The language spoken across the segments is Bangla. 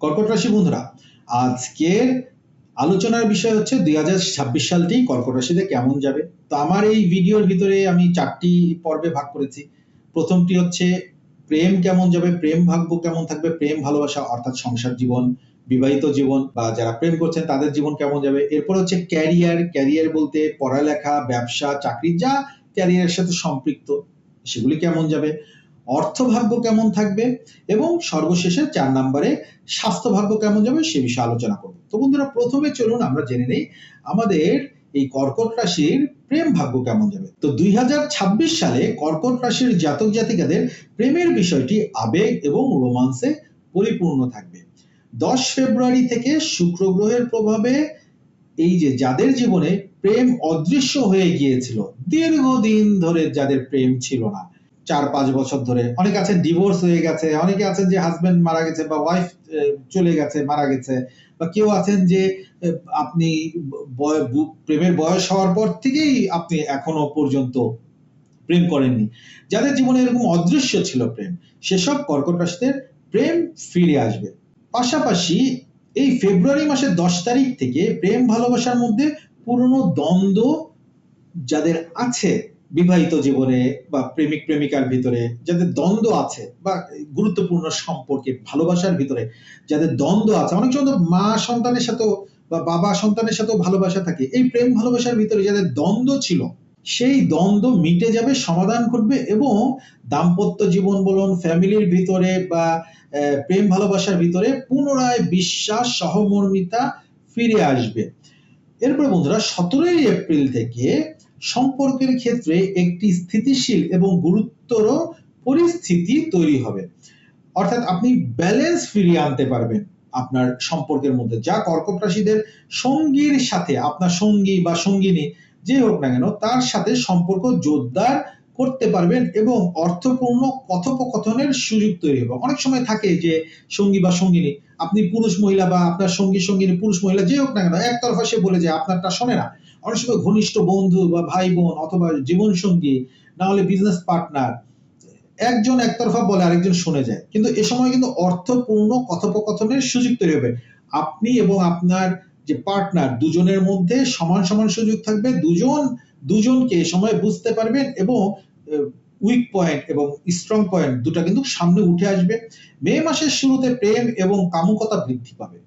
কর্কট রাশি বন্ধুরা, আজকের আলোচনার বিষয় হচ্ছে দুই হাজার ছাব্বিশ সালটি কর্কট রাশিতে কেমন যাবে? তো আমার এই ভিডিওর ভিতরে আমি চারটি পর্বে ভাগ করেছি। প্রথমটি হচ্ছে প্রেম কেমন যাবে? প্রেম ভাগ্য কেমন থাকবে? প্রেম ভালোবাসা অর্থাৎ সংসার জীবন, বিবাহিত জীবন বা যারা প্রেম করছেন তাদের জীবন কেমন যাবে? এরপর হচ্ছে ক্যারিয়ার ক্যারিয়ার বলতে পড়ালেখা, ব্যবসা, চাকরি, যা ক্যারিয়ারের সাথে সম্পৃক্ত, সেগুলি কেমন যাবে? অর্থভাগ্য কেমন থাকবে এবং সর্বশেষে চার নম্বরে স্বাস্থ্য ভাগ্য কেমন যাবে সে বিষয়ে আলোচনা করব। তো বন্ধুরা, প্রথমে চলুন আমরা জেনে নেই আমাদের এই কর্কট রাশির প্রেম ভাগ্য কেমন যাবে। তো দুই হাজার ছাব্বিশ সালে কর্কট রাশির জাতক জাতিকাদের প্রেমের বিষয়টি আবেগ এবং রোমান্সে পরিপূর্ণ থাকবে। দশ ফেব্রুয়ারি থেকে শুক্র গ্রহের প্রভাবে এই যে যাদের জীবনে প্রেম অদৃশ্য হয়ে গিয়েছিল, দীর্ঘদিন ধরে যাদের প্রেম ছিল না চার পাঁচ বছর ধরে। অনেকে আছেন ডিভোর্স হয়ে গেছে, অনেকে আছেন যে হাজবেন্ড মারা গেছে বা ওয়াইফ চলে গেছে, মারা গেছে। বা কেউ আছেন যে আপনি প্রেমের বয়স হওয়ার পর থেকেই আপনি এখনও পর্যন্ত প্রেম করেননি। যাদের জীবনে এরকম অদৃশ্য ছিল প্রেম, সেসব কর্কট রাশিদের প্রেম ফিরে আসবে। পাশাপাশি এই ফেব্রুয়ারি মাসের দশ তারিখ থেকে প্রেম ভালোবাসার মধ্যে পুরনো দ্বন্দ্ব যাদের আছে বিবাহিত জীবনে বা প্রেমিক প্রেমিকার ভিতরে যাদের দ্বন্দ্ব আছে বা গুরুত্বপূর্ণ সম্পর্কে ভালোবাসার ভিতরে যাদের দ্বন্দ্ব আছে, অনেক সময় মা সন্তানের সাথেও বা বাবা সন্তানের সাথেও ভালোবাসা থাকে। এই প্রেম ভালোবাসার ভিতরে যাদের দ্বন্দ্ব ছিল, সেই দ্বন্দ্ব মিটে যাবে, সমাধান করবে এবং দাম্পত্য জীবন বলুন, ফ্যামিলির ভিতরে বা প্রেম ভালোবাসার ভিতরে পুনরায় বিশ্বাস, সহমর্মিতা ফিরে আসবে। এরপরে বন্ধুরা, সতেরোই এপ্রিল থেকে সম্পর্কের ক্ষেত্রে একটি স্থিতিশীল এবং গুরুত্বর পরিস্থিতি তৈরি হবে। অর্থাৎ আপনি ব্যালেন্স ফিরিয়ে আনতে পারবেন আপনার সম্পর্কের মধ্যে। যা কর্কট রাশিদের সঙ্গীর সাথে, আপনার সঙ্গী বা সঙ্গিনী যে হোক না কেন, তার সাথে সম্পর্ক জোরদার করতে পারবেন এবং অর্থপূর্ণ কথোপকথনের সুযোগ তৈরি হবে। অনেক সময় থাকে যে সঙ্গী বা সঙ্গিনী, আপনি পুরুষ মহিলা বা আপনার সঙ্গী, সঙ্গিনী পুরুষ মহিলা যে হোক না কেন, একতরফা সে বলে যে, আপনারটা শোনে না। অনেক সময় ঘনিষ্ঠ বন্ধু বা ভাই বোন অথবা জীবন সঙ্গী না হলে বিজনেস পার্টনার একজন একতরফা বলে আরেকজন শুনে যায়। কিন্তু এ সময় কিন্তু অর্থপূর্ণ কথোপকথনের সুযোগ তৈরি হবে। আপনি এবং আপনার যে পার্টনার দুজনের মধ্যে সমান সমান সুযোগ থাকবে। দুজন, দুজনকে সময় বুঝতে পারবেন এবং উইক পয়েন্ট এবং স্ট্রং পয়েন্ট দুটা কিন্তু সামনে উঠে আসবে। মে মাসের শুরুতে প্রেম এবং কামুকতা বৃদ্ধি পাবে।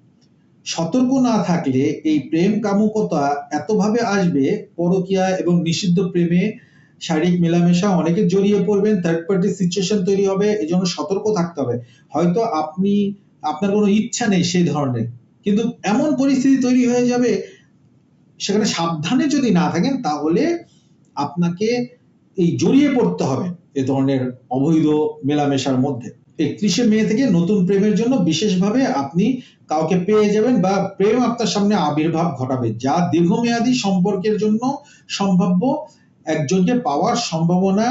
সতর্ক না থাকলে এই প্রেম কামুকতা এতভাবে আসবে, পরকীয়া এবং নিষিদ্ধ প্রেমে শারীরিক মেলামেশা অনেকে জড়িয়ে পড়বেন থার্ড পার্টি সিচুয়েশন তৈরি হবে এই জন্য সতর্ক থাকতে হবে। হয়তো আপনি, আপনার কোনো ইচ্ছা নেই সেই ধরনের, কিন্তু এমন পরিস্থিতি তৈরি হয়ে যাবে, সেখানে সাবধানে যদি না থাকেন, তাহলে আপনাকে এই জড়িয়ে পড়তে হবে, এ ধরনের অবৈধ মেলামেশার মধ্যে। একত্রিশে মে থেকে নতুন প্রেমের জন্য বিশেষভাবে আপনি কাউকে পেয়ে যাবেন বা প্রেম আপনার সামনে আবির্ভাব ঘটাবে। যা দীর্ঘমেয়াদী সম্পর্কের জন্য সম্ভাব্য, একজনকে পাওয়ার সম্ভাবনা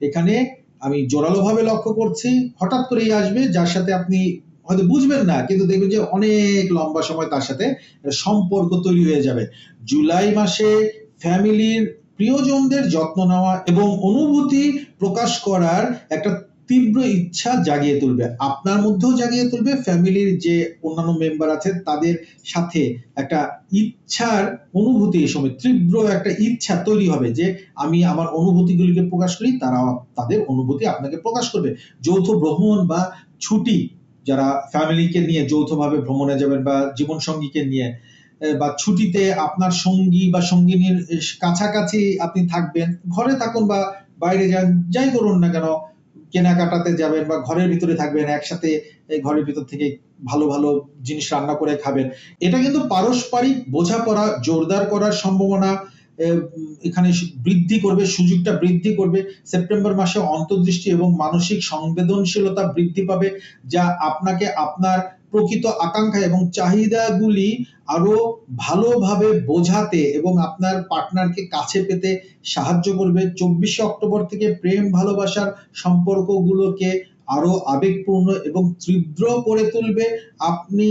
এখানে আমি জোরালোভাবে লক্ষ্য করছি। হঠাৎ করেই আসবে, যার সাথে আপনি হয়তো বুঝবেন না, কিন্তু দেখবেন যে অনেক লম্বা সময় তার সাথে সম্পর্ক তৈরি হয়ে যাবে। জুলাই মাসে ফ্যামিলির প্রিয়জনদের যত্ন নেওয়া এবং অনুভূতি প্রকাশ করার একটা তীব্র ইচ্ছা জাগিয়ে তুলবে। আপনার মধ্যেও জাগিয়ে তুলবে, ফ্যামিলির যে অন্যান্য মেম্বার আছে তাদের সাথে একটা ইচ্ছার অনুভূতি এই সময়, তীব্র একটা ইচ্ছা তৈরি হবে যে, আমি আমার অনুভূতিগুলিকে প্রকাশ করি তারা তাদের অনুভূতি আপনাকে প্রকাশ করবে। যৌথ ভ্রমণ বা ছুটি, যারা ফ্যামিলিকে নিয়ে যৌথভাবে ভ্রমণে যাবেন বা জীবন সঙ্গীকে নিয়ে বা ছুটিতে আপনার সঙ্গী বা সঙ্গিনীর কাছাকাছি আপনি থাকবেন, ঘরে থাকুন বা বাইরে যান, যাই করুন না কেন কেনাকাটাতে যাবেন বা ঘরের ভিতরে থাকবেন, একসাথে ঘরের ভিতর থেকে ভালো ভালো জিনিস রান্না করে খাবেন। এটা কিন্তু পারস্পরিক বোঝাপড়া, জোরদার করার সম্ভাবনা এখানে বৃদ্ধি করবে, সুযোগটা বৃদ্ধি করবে। সেপ্টেম্বর মাসে অন্তর্দৃষ্টি এবং মানসিক সংবেদনশীলতা বৃদ্ধি পাবে, যা আপনাকে আপনার প্রকৃত আকাঙ্ক্ষা এবং চাহিদাগুলি আরও ভালোভাবে বোঝাতে এবং আপনার পার্টনারকে কাছে পেতে সাহায্য করবে। চব্বিশে অক্টোবর থেকে প্রেম ভালোবাসার সম্পর্কগুলোকে আরও আবেগপূর্ণ এবং তীব্র করে তুলবে। আপনি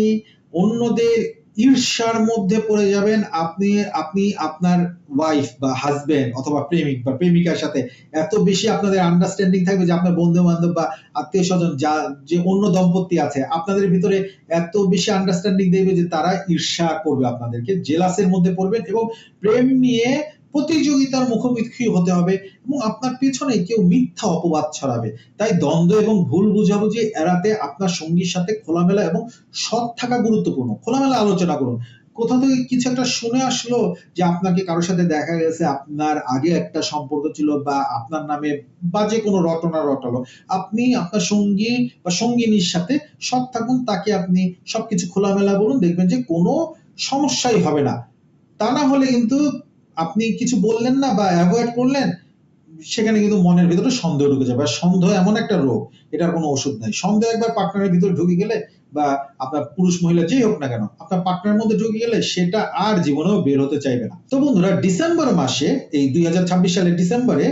অন্যদের ঈর্ষার মধ্যে পড়ে যাবেন আপনি আপনি আপনার ওয়াইফ বা হাজবেন্ড অথবা প্রেমিক বা প্রেমিকার সাথে। এত বেশি আপনাদের আন্ডারস্ট্যান্ডিং থাকবে যে আপনার বন্ধু বান্ধব বা আত্মীয় স্বজন যা, যে অন্য দম্পতি আছে, আপনাদের ভিতরে এত বেশি আন্ডারস্ট্যান্ডিং দেখবে যে তারা ঈর্ষা করবে আপনাদেরকে জেলাসের মধ্যে পড়বেন এবং প্রেম নিয়ে প্রতিযোগিতার মুখোমুখি হতে হবে এবং আপনার পেছনে কেউ মিথ্যা অপবাদ ছড়াবে। তাই দ্বন্দ্ব এবং ভুল বুঝাবুঝি এড়াতে আপনার সঙ্গীর সাথে খোলামেলা এবং সৎ থাকা গুরুত্বপূর্ণ। খোলামেলা আলোচনা করুন। কোথা থেকে কিছু একটা শুনে আসলো যে আপনাকে কারোর সাথে দেখা গেছে, আপনার আগে একটা সম্পর্ক ছিল বা আপনার নামে বাজে কোনো রটনা রটালো। আপনি আপনার সঙ্গী বা সঙ্গিনীর সাথে সৎ থাকুন, তাকে আপনি সবকিছু খোলামেলা বলুন, দেখবেন যে কোনো সমস্যাই হবে না। তা না হলে কিন্তু আপনি কিছু বললেন না বা অ্যাভয়েড করলেন, সেখানে কিন্তু মনের ভিতরে সন্দেহ ঢুকে যাবে আর সন্দেহ এমন একটা রোগ, এটার কোনো ওষুধ নাই। সন্দেহ একবার পার্টনারের ভিতরে ঢুকে গেলে বা আপনার পুরুষ মহিলা যেই হোক না কেন, আপনার পার্টনারের মধ্যে ঢুকে গেলে সেটা আর জীবনেও বের হতে চাইবে না। তো বন্ধুরা, ডিসেম্বর মাসে, এই দুই হাজার ছাব্বিশ সালের ডিসেম্বরে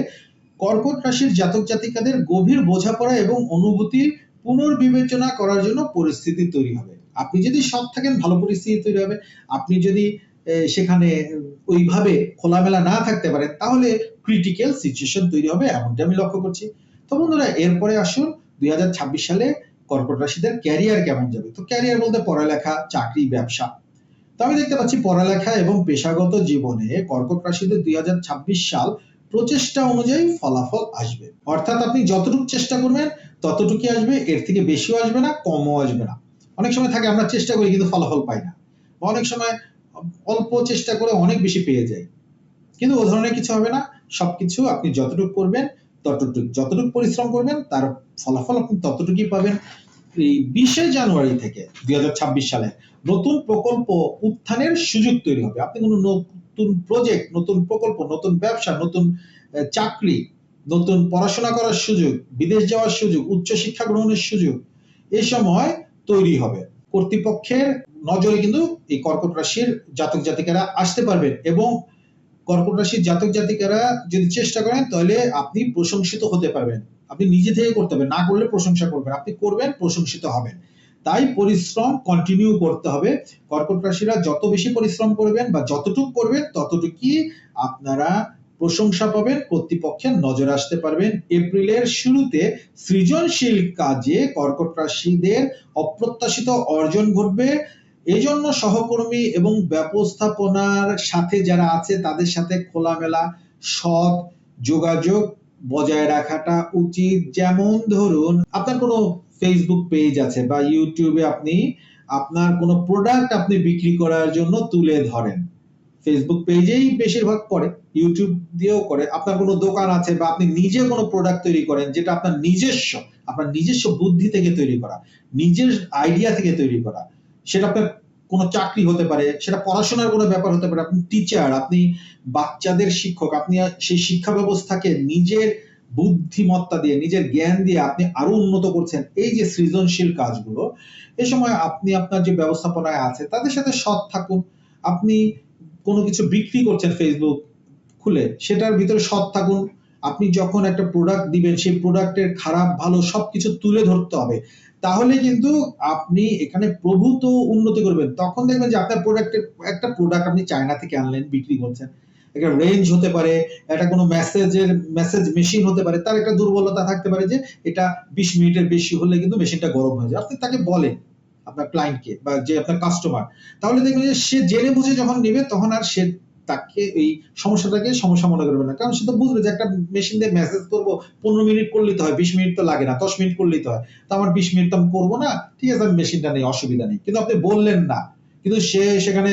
কর্কট রাশির জাতক জাতিকাদের গভীর বোঝাপড়া এবং অনুভূতির পুনর্বিবেচনা করার জন্য পরিস্থিতি তৈরি হবে। আপনি যদি সৎ থাকেন, ভালো পরিস্থিতি তৈরি হবে। আপনি যদি সেখানে ওইভাবে খোলামেলা না থাকতে পারেন তাহলে ক্রিটিক্যাল সিচুয়েশন তৈরি হবে, এমনটা আমি লক্ষ্য করছি। তো বন্ধুরা, এরপরে আসুন, দুই সালে কর্কট রাশিদের ক্যারিয়ার কেমন যাবে? তো ক্যারিয়ার বলতে পড়ালেখা, চাকরি, ব্যবসা। তো আমি দেখতে পাচ্ছি পড়ালেখা এবং পেশাগত জীবনে কর্কট রাশিদের দুই হাজার ছাব্বিশ সাল প্রচেষ্টা অনুযায়ী ফলাফল আসবে। অর্থাৎ আপনি যতটুকু চেষ্টা করবেন, ততটুকুই আসবে, এর থেকে বেশিও আসবে না, কমও আসবে না। অনেক সময় থাকে, আমরা চেষ্টা করি কিন্তু ফলাফল পাই না। অনেক সময় অল্প চেষ্টা করে অনেক বেশি পেয়ে যাই কিন্তু ও ধরনের কিছু হবে না। সবকিছু আপনি যতটুকু করবেন, ততটুকু যতটুকু পরিশ্রম করবেন, তার ফলাফল আপনি ততটুকুই পাবেন। এই বিশে জানুয়ারি থেকে দুই সালে নতুন প্রকল্প উত্থানের সুযোগ তৈরি হবে। আপনি কোনো নতুন প্রজেক্ট নতুন প্রকল্প, নতুন ব্যবসা, নতুন চাকরি, নতুন পড়াশোনা করার সুযোগ, বিদেশ যাওয়ার সুযোগ উচ্চ শিক্ষা গ্রহণের সুযোগ এই সময় তৈরি হবে। কর্তৃপক্ষের নজরে কিন্তু এই কর্কট রাশির জাতক জাতিকারা আসতে পারবেন এবং কর্কট রাশির জাতক জাতিকারা যদি চেষ্টা করেন, তাহলে আপনি প্রশংসিত হতে পারবেন। আপনি নিজে থেকে করতে হবে না করলে প্রশংসা করবেন আপনি করবেন, প্রশংসিত হবেন। তাই পরিশ্রম কন্টিনিউ করতে হবে। কর্কট রাশিরা যত বেশি পরিশ্রম করবেন বা যতটুকু করবেন, ততটুকুই আপনারা প্রশংসা পাবেন কর্তৃপক্ষের নজর আসতে পারবেন। এপ্রিলের শুরুতে সৃজনশীল কাজে কর্কট রাশিদের অপ্রত্যাশিত অর্জন ঘটবে। এজন্য সহকর্মী এবং ব্যবস্থাপনার সাথে যারা আছে, তাদের সাথে খোলামেলা সৎ যোগাযোগ বজায় রাখাটা উচিত। যেমন ধরুন, আপনার কোনো ফেসবুক পেজ আছে বা ইউটিউবে আপনি আপনার কোনো প্রোডাক্ট আপনি বিক্রি করার জন্য তুলে ধরেন। ফেসবুক পেজেই বেশিরভাগ করে ইউটিউব দিয়েও করে। আপনার কোনো দোকান আছে বা আপনি নিজে কোনো প্রোডাক্ট তৈরি করেন যেটা আপনার নিজস্ব আপনার নিজস্ব বুদ্ধি থেকে তৈরি করা, নিজের আইডিয়া থেকে তৈরি করা। সেটা আপনার কোনো চাকরি হতে পারে, সেটা পড়াশোনার কোনো ব্যাপার হতে পারে। আপনি টিচার আপনি বাচ্চাদের শিক্ষক, আপনি সেই শিক্ষা ব্যবস্থাকে নিজের বুদ্ধিমত্তা দিয়ে, নিজের জ্ঞান দিয়ে আপনি আরও উন্নত করছেন, এই যে সৃজনশীল কাজগুলো এই সময় আপনি আপনার যে ব্যবস্থাপনায় আছে, তাদের সাথে সৎ থাকুন। আপনি কোনো কিছু বিক্রি করছেন ফেসবুক খুলে, সেটার ভিতরে সৎ থাকুন। আপনি যখন একটা প্রোডাক্ট দিবেন, সেই প্রোডাক্টের খারাপ, ভালো সবকিছু তুলে ধরতে হবে। তাহলে কিন্তু আপনি এখানে প্রভূত উন্নতি করবেন। তখন দেখবেন যে আপনার প্রোডাক্টের একটা প্রোডাক্ট আপনি চায়না থেকে আনলেন, বিক্রি করছেন। একটা রেঞ্জ হতে পারে, একটা কোনো মেসেজের মেসেজ মেশিন হতে পারে, তার একটা দুর্বলতা থাকতে পারে যে এটা বিশ মিনিটের বেশি হলে কিন্তু মেশিনটা গরম হয়ে যায়। আপনি তাকে বলেন আপনার ক্লায়েন্টকে বা যে আপনার কাস্টমার তাহলে দেখবেন যে সে জেনে বুঝে যখন নেবে, তখন আর সে তাকে, এই সমস্যাটাকে সমস্যা মনে করবে না। কারণ সে তো বুঝবে যে একটা মেশিন দিয়ে মেসেজ করব, পনেরো মিনিট করলেই তো হয়, বিশ মিনিট তো লাগে না, দশ মিনিট করলেই তো হয়। তো আমার বিশ মিনিট তো আমি করব না, ঠিক আছে, আমি মেশিনটা নেই, অসুবিধা নেই। কিন্তু আপনি বললেন না। কিন্তু সে সেখানে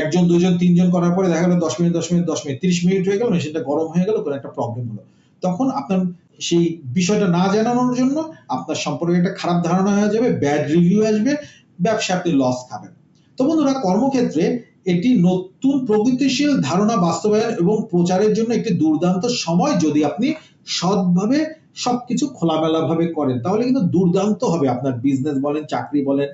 একজন দুজন তিনজন করার পরে দেখা গেলো দশ মিনিট দশ মিনিট দশ মিনিট তিরিশ মিনিট হয়ে গেল মেশিনটা গরম হয়ে গেল, কোনো একটা প্রবলেম হলো। তখন আপনার সেই বিষয়টা না জানানোর জন্য আপনার সম্পর্কে একটা খারাপ ধারণা হয়ে যাবে ব্যাড রিভিউ আসবে ব্যবসা আপনি লস খাবেন। তো বন্ধুরা, কর্মক্ষেত্রে এটি নতুন প্রগতিশীল ধারণা বাস্তবায়ন এবং প্রচারের জন্য একটি দুর্দান্ত সময় যদি আপনি সৎভাবে সবকিছু খোলামেলা ভাবে করেন, তাহলে কিন্তু দুর্দান্ত হবে আপনার বিজনেস বলেন, চাকরি বলেন,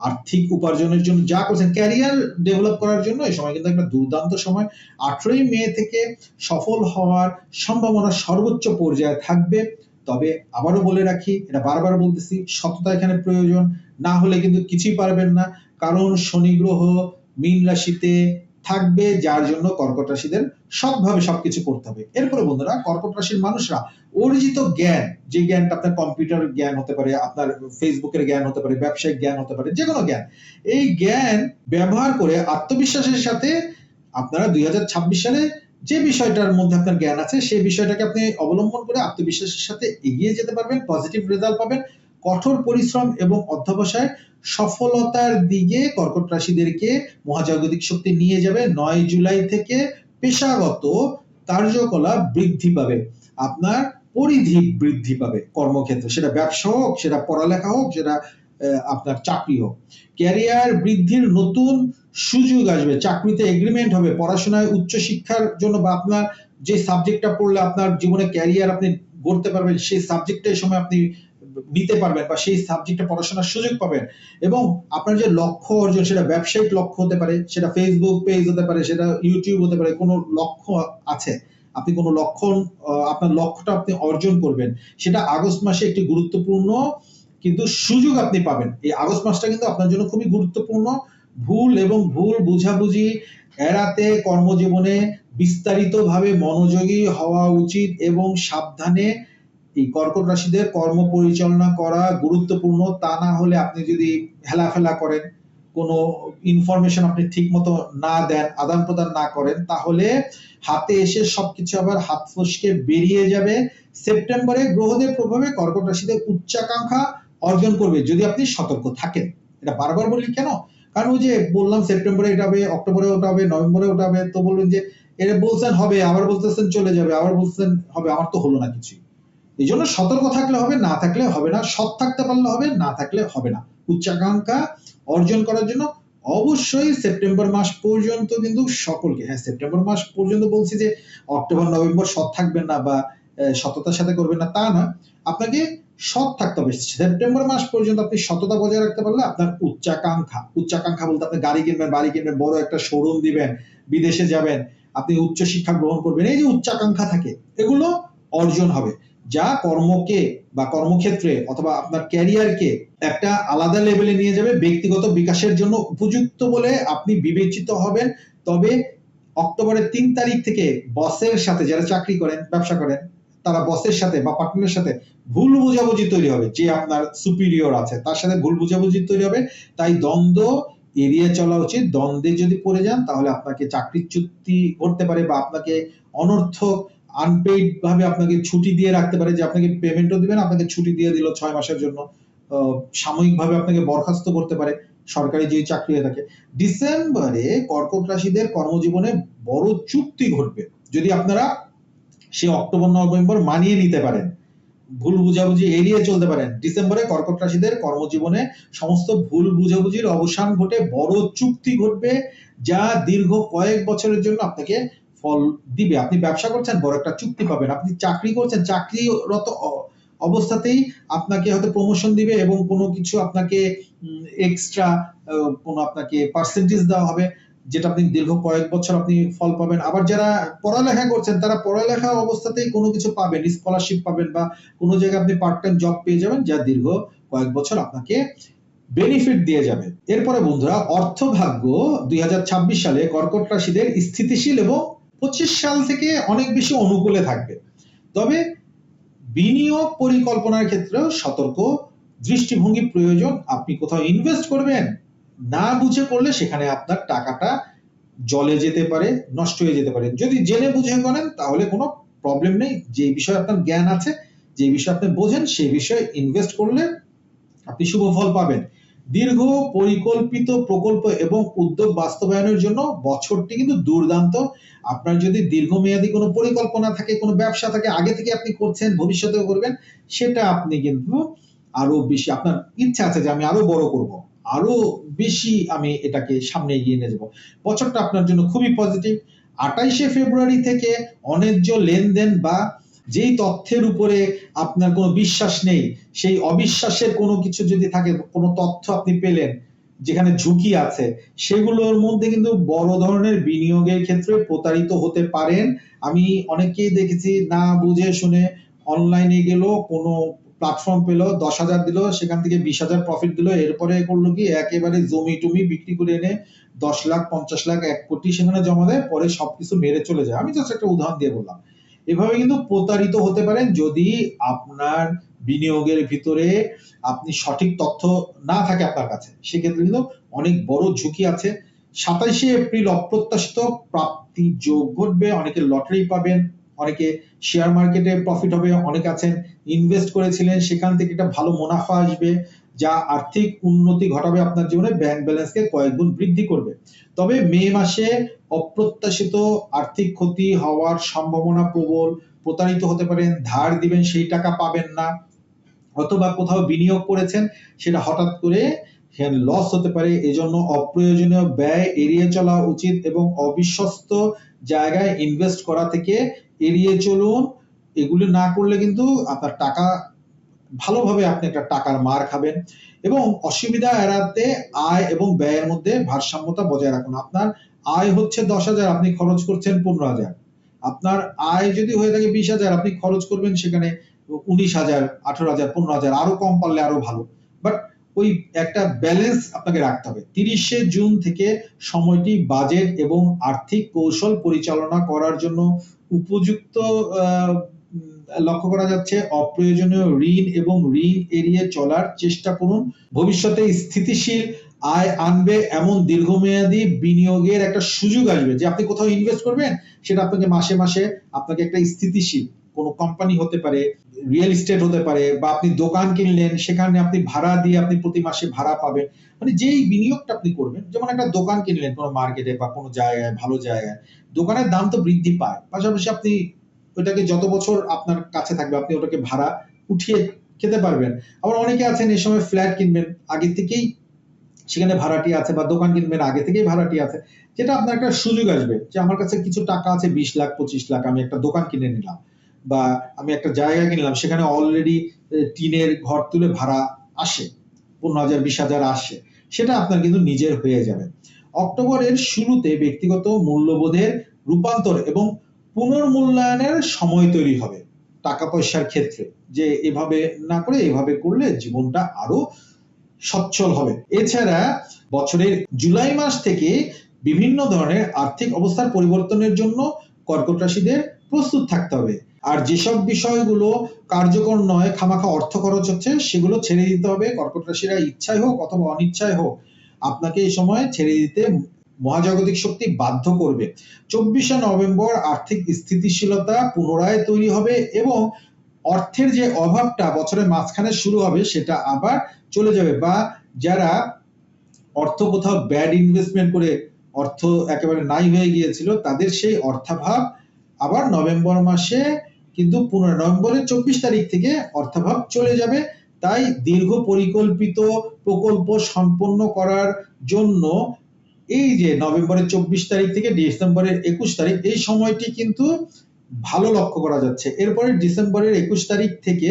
আর্থিক উপার্জনের জন্য যা করছেন ক্যারিয়ার ডেভেলপ করার জন্য এই সময় কিন্তু একটা দুর্দান্ত সময়। আঠেরোই মে থেকে সফল হওয়ার সম্ভাবনা সর্বোচ্চ পর্যায়ে থাকবে। তবে আবারও বলে রাখি, এটা বারবার বলতেছি, সততা এখানে প্রয়োজন, না হলে কিন্তু কিছুই পারবেন না। কারণ শনি গ্রহ মীন রাশিতে থাকবে, যার জন্য কর্কট রাশিদের সৎভাবে সবকিছু করতে হবে। এরপরে বন্ধুরা, কর্কট রাশির মানুষরা, অর্জিত জ্ঞান, যে জ্ঞানটা আপনার কম্পিউটার জ্ঞান হতে পারে, আপনার ফেসবুকের জ্ঞান হতে পারে, ব্যবসায়িক জ্ঞান হতে পারে যে কোনো জ্ঞান, এই জ্ঞান ব্যবহার করে আত্মবিশ্বাসের সাথে আপনারা দুই হাজার ছাব্বিশ সালে যে বিষয়টার মধ্যে আপনার জ্ঞান আছে, সেই বিষয়টাকে আপনি অবলম্বন করে আত্মবিশ্বাসের সাথে এগিয়ে যেতে পারবেন পজিটিভ রেজাল্ট পাবেন, কঠোর পরিশ্রম এবং অধ্যবসায় সফলতার দিকে কর্কট রাশিদেরকে মহাজাগতিক শক্তি নিয়ে যাবে। নয় জুলাই থেকে পেশাগত কার্যকলাপ বৃদ্ধি পাবে। আপনার পরিধি বৃদ্ধি পাবে কর্মক্ষেত্রে। সেটা ব্যবসা হোক, সেটা পড়ালেখা হোক, সেটা আপনার চাকরি হোক। ক্যারিয়ার বৃদ্ধির নতুন সুযোগ আসবে। চাকরিতে এগ্রিমেন্ট হবে। পড়াশোনায় উচ্চ শিক্ষার জন্য বা আপনার যে সাবজেক্টটা পড়লে আপনার জীবনে ক্যারিয়ার আপনি গড়তে পারবেন, সেই সাবজেক্টটা সময় আপনি নিতে পারবেন বা সেই সাবজেক্টে পড়াশোনার সুযোগ পাবেন। এবং আপনার যে লক্ষ্য অর্জন, সেটা ব্যবসায়িক লক্ষ্য হতে পারে, সেটা ফেসবুক পেজ হতে পারে, সেটা ইউটিউব হতে পারে, কোনো লক্ষ্য আছে? আপনি কোনো লক্ষ্য আপনার লক্ষ্যটা আপনি অর্জন করবেন। সেটা আগস্ট মাসে একটি গুরুত্বপূর্ণ কিন্তু সুযোগ আপনি পাবেন। এই আগস্ট মাসটা কিন্তু আপনার জন্য খুবই গুরুত্বপূর্ণ। ভুল এবং ভুল বুঝাবুঝি এড়াতে কর্মজীবনে বিস্তারিতভাবে মনোযোগী হওয়া উচিত এবং সাবধানে এই কর্কট রাশিদের কর্ম পরিচালনা করা গুরুত্বপূর্ণ। তা না হলে আপনি যদি হেলাফেলা করেন, কোনো ইনফরমেশন আপনি ঠিক মতো না দেন, আদান প্রদান না করেন, তাহলে হাতে এসে সবকিছু আবার হাত ফসকে বেরিয়ে যাবে। সেপ্টেম্বরে গ্রহদের প্রভাবে কর্কট রাশিতে উচ্চাকাঙ্ক্ষা অর্জন করবে, যদি আপনি সতর্ক থাকেন। এটা বারবার বলি কেন? কারণ ওই যে বললাম, সেপ্টেম্বরে এটা হবে, অক্টোবরে ওটা হবে, নভেম্বরে ওটা হবে, তো বলবেন যে এটা বলছেন হবে, আবার বলতেছেন চলে যাবে, আবার বলছেন হবে, আমার তো হলো না কিছুই। এই জন্য সতর্ক থাকলে হবে, না থাকলে হবে না। সৎ থাকতে পারলে হবে, না থাকলে হবে না। উচ্চাকাঙ্ক্ষা অর্জন করার জন্য অবশ্যই সেপ্টেম্বর মাস পর্যন্ত কিন্তু সকলকে হ্যাঁ সেপ্টেম্বর মাস পর্যন্ত বলছি যে অক্টোবর, নভেম্বর সৎ থাকবেন না বা সততার সাথে করবেন না, তা না আপনাকে সৎ থাকতে হবে। সেপ্টেম্বর মাস পর্যন্ত আপনি সততা বজায় রাখতে পারলে আপনার উচ্চাকাঙ্ক্ষা উচ্চাকাঙ্ক্ষা বলতে আপনি গাড়ি কিনবেন, বাড়ি কিনবেন, বড় একটা শোরুম দিবেন, বিদেশে যাবেন, আপনি উচ্চ শিক্ষা গ্রহণ করবেন, এই যে উচ্চাকাঙ্ক্ষা থাকে, এগুলো অর্জন হবে। যা কর্মকে বা কর্মক্ষেত্রে অথবা আপনার ক্যারিয়ারকে একটা আলাদা লেভেলে নিয়ে যাবে, ব্যক্তিগত বিকাশের জন্য উপযুক্ত বলে আপনি বিবেচিত হবেন। তবে অক্টোবরের তিন তারিখ থেকে বসের সাথে যারা চাকরি করেন, ব্যবসা করেন, তারা বসের সাথে বা পার্টনারের সাথে ভুল বুঝাবুঝি তৈরি হবে। যে আপনার সুপিরিয়র আছে, তার সাথে ভুল বুঝাবুঝি তৈরি হবে। তাই দ্বন্দ্ব এড়িয়ে চলা উচিত। দ্বন্দ্বে যদি পড়ে যান, তাহলে আপনাকে চাকরির চুক্তি করতে পারে বা আপনাকে অনর্থক আনপেইড ভাবে আপনাকে ছুটি দিয়ে রাখতে পারে, যে আপনাকে পেমেন্টও দিবেন আপনাকে ছুটি দিয়ে দিল ছয় মাসের জন্য। সাময়িক ভাবে আপনাকে বরখাস্ত করতে পারে, সরকারি যে চাকরি হয়ে থাকে। ডিসেম্বরে কর্কট রাশিদের কর্মজীবনে বড় চুক্তি ঘটবে। যদি আপনারা সে অক্টোবর, নভেম্বর মানিয়ে নিতে পারেন, ভুল বুঝাবুঝি এড়িয়ে চলতে পারেন, ডিসেম্বরে কর্কট রাশিদের কর্মজীবনে সমস্ত ভুল বুঝাবুঝির অবসান ঘটে, বড় চুক্তি ঘটবে, যা দীর্ঘ কয়েক বছরের জন্য আপনাকে ফল দিবে। আপনি ব্যবসা করছেন, বড় একটা চুক্তি পাবেন। আপনি চাকরি করছেন, চাকরিরত অবস্থাতেই আপনাকে হয়তো প্রমোশন দিবে এবং কোনো কিছু আপনাকে এক্সট্রা কোনো আপনাকে পার্সেন্টেজ দেওয়া হবে, যেটা আপনি দীর্ঘ কয়েক বছর আপনি ফল পাবেন। আবার যারা পড়ালেখা করছেন, তারা পড়ালেখা অবস্থাতেই কোনো কিছু পাবেন স্কলারশিপ পাবেন বা কোনো জায়গায় আপনি পার্ট টাইম জব পেয়ে যাবেন, যা দীর্ঘ কয়েক বছর আপনাকে বেনিফিট দিয়ে যাবে। এরপরে বন্ধুরা, অর্থভাগ্য দুই হাজার ছাব্বিশ সালে কর্কট রাশিদের স্থিতিশীল এবং পঁচিশ সাল থেকে অনেক বেশি অনুকূলে থাকবে। তবে বিনিয়োগ পরিকল্পনার ক্ষেত্রেও সতর্ক, দৃষ্টিভঙ্গি প্রয়োজন। আপনি কোথাও ইনভেস্ট করবেন, না বুঝে করলে সেখানে আপনার টাকাটা জলে যেতে পারে, নষ্ট হয়ে যেতে পারে। যদি জেনে বুঝে করেন, তাহলে কোনো প্রবলেম নেই। যে বিষয়ে আপনার জ্ঞান আছে, যে বিষয়ে আপনি বোঝেন সেই বিষয়ে ইনভেস্ট করলে আপনি শুভ ফল পাবেন। দীর্ঘ পরিকল্পিত প্রকল্প এবং উদ্যোগ বাস্তবায়নের জন্য বছরটি কিন্তু দুর্দান্ত। আপনার যদি দীর্ঘমেয়াদী কোনো পরিকল্পনা থাকে, কোনো ব্যবসা থাকে, আগে থেকে আপনি করছেন, ভবিষ্যতেও করবেন, সেটা আপনি কিন্তু আরও বেশি, আপনার ইচ্ছা আছে যে আমি আরও বড় করব, আরও বেশি আমি এটাকে সামনে এগিয়ে নিয়ে যাব। বছরটা আপনার জন্য খুবই পজিটিভ আঠাইশে ফেব্রুয়ারি থেকে অন্যায্য লেনদেন বা যেই তথ্যের উপরে আপনার কোনো বিশ্বাস নেই সেই অবিশ্বাসের কোনো কিছু যদি থাকে, কোনো তথ্য আপনি পেলেন, যেখানে ঝুঁকি আছে, সেগুলোর মধ্যে কিন্তু বড় ধরনের বিনিয়োগের ক্ষেত্রে প্রতারিত হতে পারেন। আমি অনেকেই দেখেছি না বুঝে শুনে অনলাইনে গেল, কোনো প্ল্যাটফর্ম পেল, দশ হাজার দিল, সেখান থেকে বিশ হাজার প্রফিট দিল, এরপরে করল কি, একেবারে জমি টমি বিক্রি করে এনে দশ লাখ, পঞ্চাশ লাখ, এক কোটি সেখানে জমা দেয়, পরে সবকিছু মেরে চলে যায়। আমি জাস্ট একটা উদাহরণ দিয়ে বললাম। এভাবে কিন্তু প্রতারিত হতে পারেন যদি আপনার বিনিয়োগের ভিতরে আপনি সঠিক তথ্য না থাকে আপনার কাছে, সেক্ষেত্রে কিন্তু অনেক বড় ঝুঁকি আছে। সাতাইশে এপ্রিল অপ্রত্যাশিত প্রাপ্তি যোগ ঘটবে, অনেকে লটারি পাবেন, অনেকে শেয়ার মার্কেটে প্রফিট হবে, অনেকে আছেন ইনভেস্ট করেছিলেন, সেখান থেকে একটা ভালো মুনাফা আসবে, যা আর্থিক উন্নতি ঘটাবে আপনার জীবনে ব্যাংক ব্যালেন্সকে কয়েক গুণ বৃদ্ধি করবে। তবে মে মাসে অপ্রত্যাশিত আর্থিক ক্ষতি হওয়ার সম্ভাবনা প্রবল, প্রতারিত হতে পারেন, ধার দিবেন, সেই টাকা পাবেন না। অথবা কোথাও বিনিয়োগ করেছেন, সেটা হঠাৎ করে লস হতে পারে। এজন্য অপ্রয়োজনীয় ব্যয় এড়িয়ে চলা উচিত এবং অবিশ্বস্ত জায়গায় ইনভেস্ট করা থেকে এড়িয়ে চলুন। এগুলো না করলে কিন্তু আপনার টাকা, ভালোভাবে আপনি একটা টাকার মার খাবেন এবং অসুবিধা এড়াতে আয় এবং ব্যয়ের মধ্যে ভারসাম্যতা বজায় রাখুন। আপনার আয় হচ্ছে দশ হাজার, আপনি খরচ করছেন পনেরো হাজার। আপনার আয় যদি হয়ে থাকে বিশ হাজার, আপনি খরচ করবেন সেখানে উনিশ হাজার, আঠারো হাজার, পনেরো হাজার, আরও কম পারলে আরও ভালো। বাট ওই একটা ব্যালেন্স আপনাকে রাখতে হবে। তিরিশে জুন থেকে সময়টি বাজেট এবং আর্থিক কৌশল পরিচালনা করার জন্য উপযুক্ত লক্ষ্য করা যাচ্ছে অপ্রয়োজনীয় ঋণ এবং ঋণ এড়িয়ে চলার চেষ্টা করুন। ভবিষ্যতে স্থিতিশীল আয় আনবে এমন দীর্ঘমেয়াদী বিনিয়োগের একটা সুযোগ আসবে যে আপনি কোথাও ইনভেস্ট করবেন, সেটা আপনাকে মাসে মাসে আপনাকে একটা স্থিতিশীল কোনো কোম্পানি হতে পারে রিয়েল এস্টেট হতে পারে, বা আপনি দোকান কিনলেন, সেখানে আপনি ভাড়া দিয়ে আপনি প্রতি মাসে ভাড়া পাবেন। মানে যেই বিনিয়োগটা আপনি করবেন, যেমন একটা দোকান কিনলেন কোনো মার্কেটে বা কোনো জায়গায়, ভালো জায়গায়, দোকানের দাম তো বৃদ্ধি পায়। পাশাপাশি আপনি ওটাকে যত বছর আপনার কাছে থাকবে, আপনি ওটাকে ভাড়া উঠিয়ে খেতে পারবেন। আবার অনেকে আছেন এই সময় ফ্ল্যাট কিনবেন, আগে থেকেই সেখানে ভাড়াটি আছে বা দোকান কিনবেন, আগে থেকেই ভাড়াটি আছে। যেটা আপনার একটা সুযোগ আসবে যে আমার কাছে কিছু টাকা আছে, বিশ লাখ, পঁচিশ লাখ, আমি একটা দোকান কিনে নিলাম। বা আমি একটা জায়গা কিনলাম, সেখানে অলরেডি টিনের ঘর তুলে ভাড়া আসে, পনেরো হাজার, বিশ হাজার আসে। সেটা আপনার কিন্তু নিজের হয়ে যাবে। অক্টোবরের শুরুতে ব্যক্তিগত মূল্যবোধের রূপান্তর এবং পুনর্মূল্যায়নের সময় তৈরি হবে টাকা পয়সার ক্ষেত্রে। যে এভাবে না করে এভাবে করলে জীবনটা আরও সচ্ছল হবে। এছাড়া বছরের জুলাই মাস থেকে বিভিন্ন ধরনের আর্থিক অবস্থার পরিবর্তনের জন্য কর্কট রাশিদের প্রস্তুত থাকতে হবে। আর যেসব বিষয়গুলো কার্যকর নয়, খামাখা অর্থ খরচ হচ্ছে, সেগুলো ছেড়ে দিতে হবে। কর্কট রাশিরা ইচ্ছায় হোক অথবা অনিচ্ছায় হোক, আপনাকে এই সময় ছেড়ে দিতে মহাজাগতিক শক্তি বাধ্য করবে। চব্বিশে নভেম্বর আর্থিক স্থিতিশীলতা পুনরায় তৈরি হবে এবং অর্থের যে অভাবটা বছরের মাঝখানে শুরু হবে, সেটা আবার চলে যাবে বা যারা অর্থ কোথাও ব্যাড ইনভেস্টমেন্ট করে অর্থ একেবারে নাই হয়ে গিয়েছিল, তাদের সেই অর্থাভাব আবার নভেম্বর মাসে কিন্তু পুনরায় নভেম্বরের চব্বিশ তারিখ থেকে অর্থাভাব চলে যাবে। তাই দীর্ঘ পরিকল্পিত প্রকল্প সম্পন্ন করার জন্য এই যে নভেম্বরের চব্বিশ তারিখ থেকে ডিসেম্বরের একুশ তারিখ, এই সময়টি কিন্তু ভালো লক্ষ্য করা যাচ্ছে। এরপরে ডিসেম্বরের একুশ তারিখ থেকে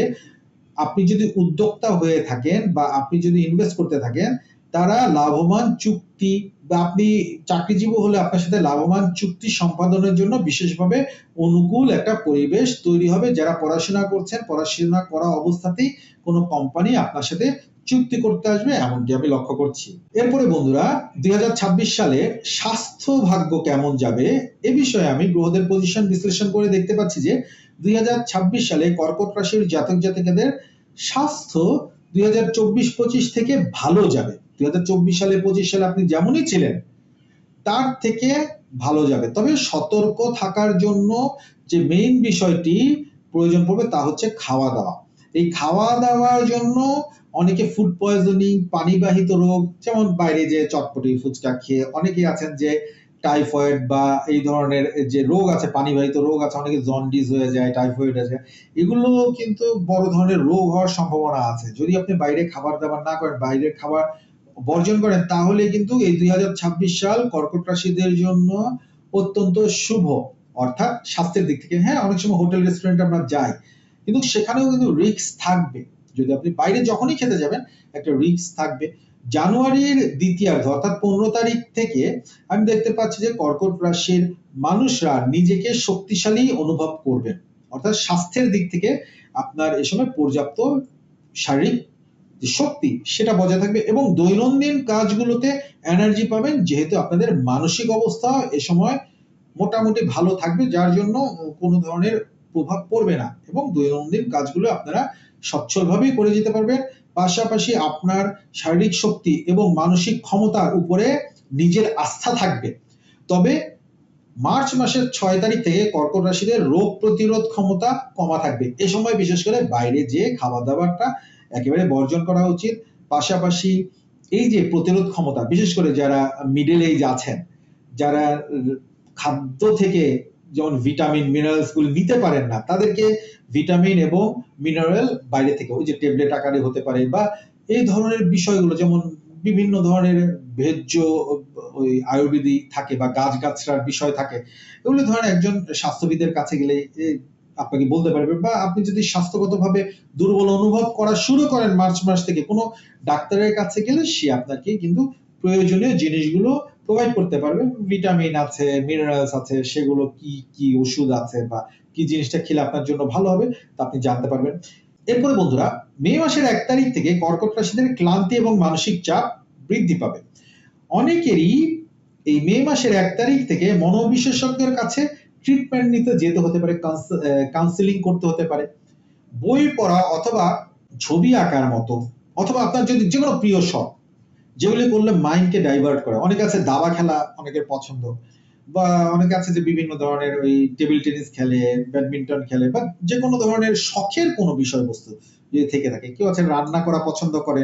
আপনি যদি উদ্যোক্তা হয়ে থাকেন বা আপনি যদি ইনভেস্ট করতে থাকেন তারা লাভবান চুক্তি বা আপনি চাকরিজীবী হলে আপনার সাথে লাভবান চুক্তি সম্পাদনের জন্য বিশেষভাবে অনুকূল একটা পরিবেশ তৈরি হবে। যারা পড়াশোনা করছেন, পড়াশোনা করা অবস্থাতেই কোনো কোম্পানি আপনার সাথে চুক্তি করতে আসবে, এমনটি আমি লক্ষ্য করছি। এরপরে বন্ধুরা, দুই হাজার ছাব্বিশ সালে স্বাস্থ্য ভাগ্য কেমন যাবে? এ বিষয়ে আমি গ্রহদের পজিশন বিশ্লেষণ করে দেখতে পাচ্ছি যে, দুই হাজার ছাব্বিশ সালে কর্কট রাশির জাতক জাতিকাদের স্বাস্থ্য দুই হাজার থেকে ভালো যাবে। দুই হাজার চব্বিশ সালে, পঁচিশ সালে আপনি যেমনই ছিলেন, তার থেকে ভালো যাবে। তবে সতর্ক থাকার জন্য যে মেইন বিষয়টি প্রয়োজন পড়বে তা হচ্ছে খাওয়া দাওয়া। এই খাওয়া দাওয়ার জন্য অনেকে ফুড পয়জনিং পানিবাহিত রোগ, যেমন বাইরে যে চটপটি ফুচকা খেয়ে অনেকেই আছেন যে টাইফয়েড বা এই ধরনের যে রোগ আছে, পানিবাহিত রোগ আছে, অনেকে জন্ডিস হয়ে যায় টাইফয়েড আছে এগুলো কিন্তু বড় ধরনের রোগ হওয়ার সম্ভাবনা আছে। যদি আপনি বাইরে খাবার দাবার না করেন, বাইরের খাবার বর্জন করেন, তাহলে কিন্তু এই দুই হাজার ছাব্বিশ সাল কর্কট রাশিদের জন্য অত্যন্ত শুভ। অর্থাৎ স্বাস্থ্যের দিক থেকে হ্যাঁ অনেক সময় হোটেল, রেস্টুরেন্ট আমরা যাই, কিন্তু সেখানেও কিন্তু রিস্ক থাকবে। যদি আপনি বাইরে যখনই খেতে যাবেন, একটা রিস্ক থাকবে। জানুয়ারির দ্বিতীয়ার্ধ, অর্থাৎ পনেরো তারিখ থেকে আমি দেখতে পাচ্ছি যে কর্কট রাশির মানুষরা নিজেকে শক্তিশালী অনুভব করবেন। অর্থাৎ স্বাস্থ্যের দিক থেকে আপনার এ সময় পর্যাপ্ত শারীরিক যে শক্তি সেটা বজায় থাকবে এবং দৈনন্দিন কাজগুলোতে এনার্জি পাবেন, যেহেতু আপনাদের মানসিক অবস্থা এ সময় মোটামুটি ভালো থাকবে, যার জন্য কোনো ধরনের প্রভাব পড়বে না এবং দৈনন্দিন কাজগুলো আপনারা সচ্ছলভাবেই করে যেতে পারবেন। পাশাপাশি আপনার শারীরিক শক্তি এবং মানসিক ক্ষমতার উপরে নিজের আস্থা থাকবে। তবে মার্চ মাসের ছয় তারিখ থেকে কর্কট রাশিদের রোগ প্রতিরোধ ক্ষমতা কমা থাকবে। এ সময় বিশেষ করে বাইরে যে খাবার দাবারটা একেবারে বর্জন করা উচিত। পাশাপাশি এই যে প্রতিরোধ ক্ষমতা, বিশেষ করে যারা মিডল এজ আছেন, যারা খাদ্য থেকে যেমন ভিটামিন মিনারেলসগুলো নিতে পারেন না, তাদেরকে ভিটামিন এবং মিনারেল বাইরে থেকে, ওই যে ট্যাবলেট আকারে হতে পারে বা এই ধরনের বিষয়গুলো, যেমন বিভিন্ন ধরনের ভেজ্য, ওই আয়ুর্বেদিক থাকে বা গাছ গাছড়ার বিষয় থাকে, এগুলো ধরেন একজন স্বাস্থ্যবিদের কাছে গেলে আপনাকে বলতে পারবে বা আপনি যদি স্বাস্থ্যগতভাবে দুর্বল অনুভব করা শুরু করেন মার্চ মাস থেকে, কোনো ডাক্তারের কাছে গেলে সে আপনাকে কিন্তু প্রয়োজনীয় জিনিসগুলো প্রোভাইড করতে পারবে। ভিটামিন আছে মিনারেলস আছে, সেগুলো কি কি ওষুধ আছে বা কি জিনিসটা খেলে আপনার জন্য ভালো হবে তা আপনি জানতে পারবেন। এরপরে বন্ধুরা, মে মাসের এক তারিখ থেকে কর্কট রাশিদের ক্লান্তি এবং মানসিক চাপ বৃদ্ধি পাবে। অনেকেরই এই মে মাসের এক তারিখ থেকে মনোবিশেষজ্ঞের কাছে ট্রিটমেন্ট নিতে যেতে হতে পারে কাউন্সিলিং করতে হতে পারে, বই পড়া অথবা ছবি আঁকার মতো, অথবা আপনার যদি যে কোনো প্রিয় শখ, যেগুলি করলে মাইন্ডকে ডাইভার্ট করে। অনেকে আছে দাবা খেলা অনেকের পছন্দ, বা অনেকে আছে যে বিভিন্ন ধরনের ওই টেবিল টেনিস খেলে ব্যাডমিন্টন খেলে, বা যে কোনো ধরনের শখের কোনো বিষয়বস্তু যদি থেকে থাকে, কেউ আছে রান্না করা পছন্দ করে,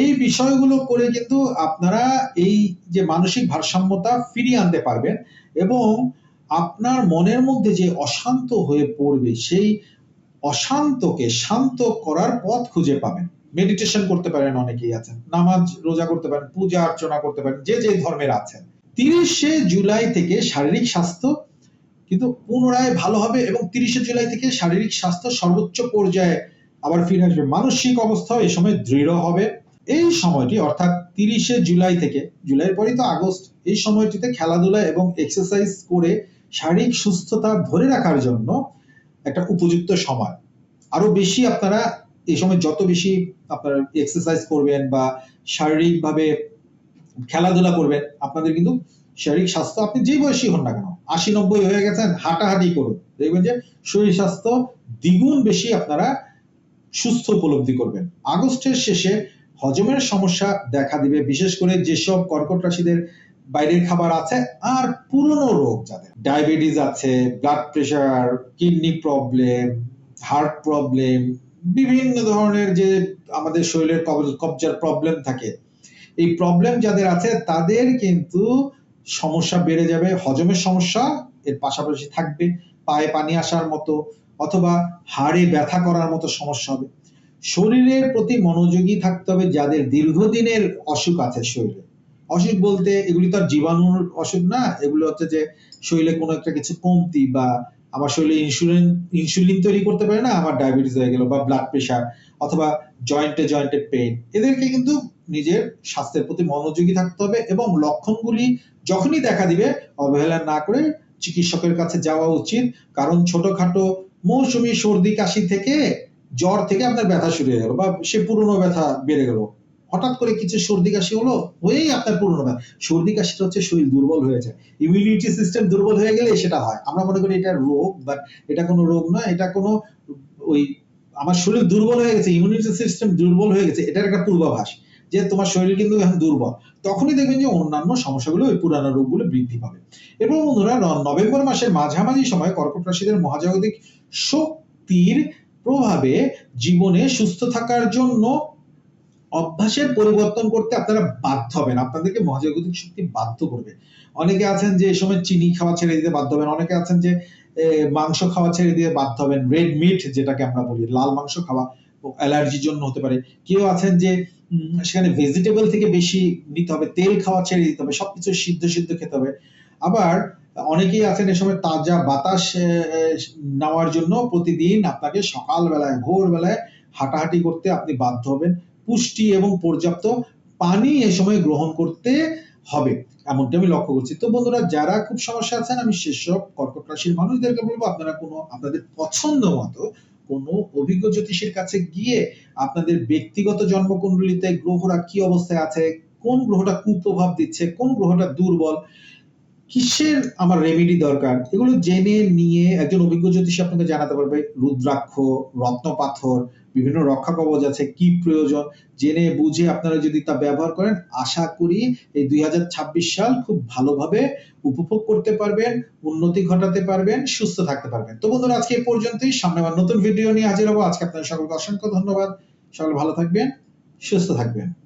এই বিষয়গুলো করে কিন্তু আপনারা এই যে মানসিক ভারসাম্যতা ফিরিয়ে আনতে পারবেন এবং আপনার মনের মধ্যে যে অশান্ত হয়ে পড়বে, সেই অশান্তকে শান্ত করার পথ খুঁজে পাবেন। মেডিটেশন করতে পারেন অনেকেই আছেন, নামাজ রোজা করতে পারেন, পূজা অর্চনা করতে পারেন, যে যে ধর্মের আছেন। তিরিশে জুলাই থেকে শারীরিক স্বাস্থ্য কিন্তু পুনরায় ভালো হবে এবং তিরিশে জুলাই থেকে শারীরিক স্বাস্থ্য সর্বোচ্চ পর্যায়ে আবার ফিরে আসবে। মানসিক অবস্থাও এই সময় দৃঢ় হবে। এই সময়টি অর্থাৎ তিরিশে জুলাই থেকে, জুলাইয়ের পরেই তো আগস্ট, এই সময়টিতে খেলাধুলা এবং এক্সারসাইজ করে শারীরিক সুস্থতা ধরে রাখার জন্য একটা উপযুক্ত সময়। আরও বেশি আপনারা এই সময় যত বেশি আপনারা এক্সারসাইজ করবেন বা শারীরিকভাবে খেলাধুলা করবেন, আপনাদের কিন্তু শারীরিক স্বাস্থ্য আপনি যে বয়সী হন না কেন, আশি নব্বই হয়ে গেছেন, হাঁটাহাঁটি করুন। দেখবেন যে শরীর স্বাস্থ্য দ্বিগুণ বেশি আপনারা সুস্থ উপলব্ধি করবেন। আগস্টের শেষে হজমের সমস্যা দেখা দিবে, বিশেষ করে যেসব কর্কট রাশিদের বাইরের খাবার আছে আর পুরনো রোগ যাদের। ডায়াবেটিস আছে blood pressure kidney problem heart problem বিভিন্ন ধরনের যে আমাদের শরীরের কবজার প্রবলেম থাকে। এই প্রবলেম যাদের আছে তাদের কিন্তু সমস্যা বেড়ে যাবে, হজমের সমস্যা এর পাশাপাশি থাকবে, পায়ে পানি আসার মতো অথবা হাড়ে ব্যথা করার মতো সমস্যা হবে। শরীরের প্রতি মনোযোগী থাকতে হবে যাদের দীর্ঘদিনের অসুখ আছে শরীরে। অসুখ বলতে এগুলি তো আর জীবাণুর অসুখ না, এগুলো হচ্ছে যে শরীরে কোনো একটা কিছু কমতি বা আমার শরীরে ইনসুলিন ইনসুলিন তৈরি করতে পারে না, আমার ডায়াবেটিস হয়ে গেল বা ব্লাড প্রেশার অথবা জয়েন্টে জয়েন্টে পেন এদেরকে কিন্তু নিজের স্বাস্থ্যের প্রতি মনোযোগী থাকতে হবে এবং লক্ষণগুলি যখনই দেখা দিবে, অবহেলা না করে চিকিৎসকের কাছে যাওয়া উচিত। কারণ ছোটখাটো মৌসুমী সর্দি কাশি থেকে জ্বর থেকে আপনার ব্যথা শুরু হয়ে গেল বা সে পুরনো ব্যথা বেড়ে গেল। হঠাৎ করে কিছু সর্দি কাশি হলো, হয়েই আপনার পুরনো ব্যথা সর্দি কাশিটা হচ্ছে শরীর দুর্বল হয়ে যায় ইমিউনিটি সিস্টেম দুর্বল হয়ে গেলে সেটা হয়। আমরা মনে করি এটা রোগ বাট এটা কোনো রোগ নয়, এটা কোনো ওই আমার শরীর দুর্বল হয়ে গেছে ইমিউনিটি সিস্টেম দুর্বল হয়ে গেছে, এটার একটা পূর্বাভাস যে তোমার শরীর কিন্তু এখন দুর্বল। তখনই দেখবেন যে অন্যান্য সমস্যাগুলো, ওই পুরানো রোগগুলো বৃদ্ধি পাবে। এরপর বন্ধুরা নভেম্বর মাসের মাঝামাঝি সময় কর্কট রাশিদের মহাজাগতিক শক্তির প্রভাবে জীবনে সুস্থ থাকার জন্য অভ্যাসের পরিবর্তন করতে আপনারা বাধ্য হবেন। আপনাদেরকে মহাজাগতিক শক্তি বাধ্য করবে। অনেকে আছেন যে এই সময় চিনি খাওয়া ছেড়ে দিতে বাধ্য হবেন, অনেকে আছেন যে মাংস খাওয়া ছেড়ে দিয়ে বাধ্য হবেন। রেড মিট যেটাকে আমরা বলি, লাল মাংস খাওয়া অ্যালার্জির জন্য হতে পারে। কেউ আছেন যে সেখানে ভেজিটেবল থেকে বেশি নিতে হবে, তেল খাওয়া ছেড়ে দিতে হবে, সবকিছু সিদ্ধ সিদ্ধ খেতে হবে। আবার অনেকেই আছেন এই সময় তাজা বাতাস নেওয়ার জন্য প্রতিদিন আপনাকে সকালবেলায়, ভোরবেলায় হাঁটাহাঁটি করতে আপনি বাধ্য হবেন। পুষ্টি এবং পর্যাপ্ত পানি এ সময় গ্রহণ করতে হবে, এমনটা আমি লক্ষ্য করছি। তো বন্ধুরা, যারা খুব সমস্যা আছেন, আমি সেসব কর্কট রাশির মানুষদেরকে বলব, আপনারা কোনো, আপনাদের পছন্দ মতো কোনো অভিজ্ঞ জ্যোতিষীর কাছে গিয়ে আপনাদের ব্যক্তিগত জন্মকুণ্ডলিতে গ্রহরা কি অবস্থায় আছে, কোন গ্রহটা কুপ্রভাব দিচ্ছে, কোন গ্রহটা দুর্বল, কিসের আমার রেমেডি দরকার, এগুলো জেনে নিয়ে একজন অভিজ্ঞ জ্যোতিষী আপনাকে জানাতে পারবে। রুদ্রাক্ষ রত্ন পাথর বিভিন্ন রক্ষা কবচ আছে, কি প্রয়োজন, জেনে বুঝে আপনারা যদি তা ব্যবহার করেন, আশা করি এই দুই হাজার ছাব্বিশ সাল খুব ভালোভাবে উপভোগ করতে পারবেন, উন্নতি ঘটাতে পারবেন, সুস্থ থাকতে পারবেন। তো বন্ধুরা, আজকে এই পর্যন্তই। সামনে আবার নতুন ভিডিও নিয়ে হাজির হব। আজকে আপনাদের সকলকে অসংখ্য ধন্যবাদ। সকলে ভালো থাকবেন, সুস্থ থাকবেন।